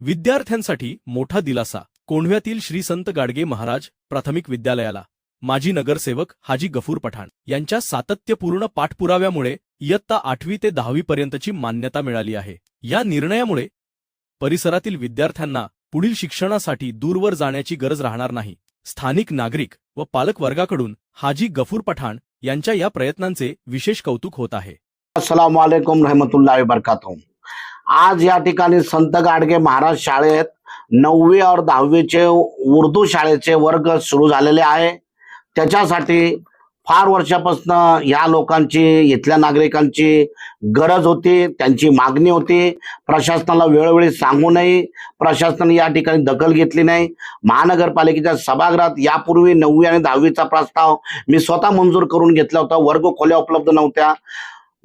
विद्यार्थ्यांसाठी मोठा दिलासा. कोंढव्यातील श्री संत गाडगे महाराज प्राथमिक विद्यालयाला. माजी नगरसेवक हाजी गफूर पठाण यांच्या सातत्यपूर्ण पाठपुराव्यामुळे इयत्ता आठवी ते दहावीपर्यंतची मान्यता मिळाली आहे. या निर्णयामुळे परिसरातील विद्यार्थ्यांना पुढील शिक्षणासाठी दूरवर जाण्याची गरज राहणार नाही. स्थानिक नागरिक व पालक वर्गाकडून हाजी गफूर पठाण यांच्या या प्रयत्नांचे विशेष कौतुक होत आहे. अस्सलाम रहमतुल्ला रहमतुल्लाह आज या ठिकाणी संत गाडगे महाराज शाळेत नववी और दहावीचे उर्दू शाळेचे वर्ग सुरू झालेले आहे. त्याच्यासाठी फार वर्षापासून ह्या लोकांची इथल्या नागरिकांची गरज होती त्यांची मागणी होती. प्रशासनाला वेळोवेळी सांगू नये. प्रशासनाने या ठिकाणी दखल घेतली नाही. महानगरपालिकेच्या सभागृहात यापूर्वी नववी आणि दहावीचा प्रस्ताव मी स्वतः मंजूर करून घेतला होता. वर्ग खोल्या उपलब्ध नव्हत्या.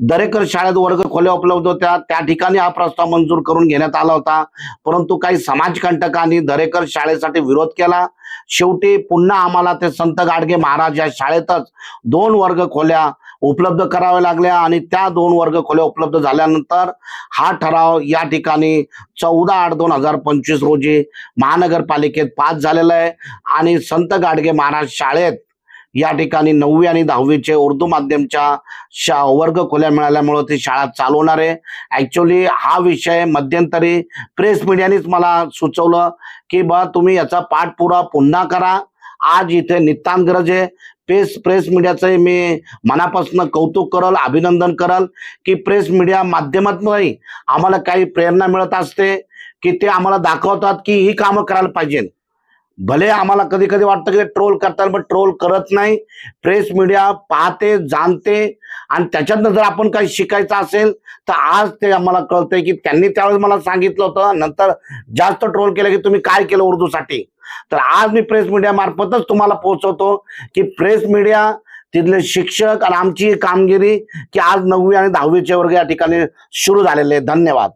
दरेकर शाळेत वर्ग खोल्या उपलब्ध होत्या. त्या ठिकाणी हा प्रस्ताव मंजूर करून घेण्यात आला होता. परंतु काही समाजकंटकांनी दरेकर शाळेसाठी विरोध केला. शेवटी पुन्हा आम्हाला ते संत गाडगे महाराज या शाळेतच दोन वर्ग खोल्या उपलब्ध कराव्या लागल्या आणि त्या दोन वर्ग खोल्या उपलब्ध झाल्यानंतर हा ठराव या ठिकाणी चौदा आठ दोन हजार पंचवीस रोजी महानगरपालिकेत पास झालेला आहे. आणि संत गाडगे महाराज शाळेत या ठिकाणी नववी आणि दहावीचे उर्दू माध्यमच्या शा वर्ग खोल्या मिळाल्यामुळे ती शाळा चालवणार आहे. ॲक्च्युली हा विषय मध्यंतरी प्रेस मीडियानेच मला सुचवलं की बा तुम्ही याचा पाठपुरा पुन्हा करा. आज इथे नितांत गरज. आहे प्रेस प्रेस मीडियाचं मी मनापासून कौतुक करल अभिनंदन करल की प्रेस मीडिया माध्यमातूनही आम्हाला काही प्रेरणा मिळत असते की ते आम्हाला दाखवतात की ही कामं करायला पाहिजे भले आम्हाला कधी कधी वाटतं की ट्रोल करतात पण ट्रोल करत नाही. प्रेस मीडिया पाहते जाणते. आणि त्याच्यातनं जर आपण काही शिकायचं असेल तर आज ते आम्हाला कळतंय की त्यांनी त्यावेळेस मला सांगितलं होतं. नंतर जास्त ट्रोल केलं की तुम्ही काय केलं उर्दूसाठी? तर आज मी प्रेस मीडिया मार्फतच तुम्हाला पोहोचवतो की प्रेस मीडिया तिथले शिक्षक आणि आमची कामगिरी की आज नववी आणि दहावीचे वर्ग या ठिकाणी सुरू झालेले आहे धन्यवाद.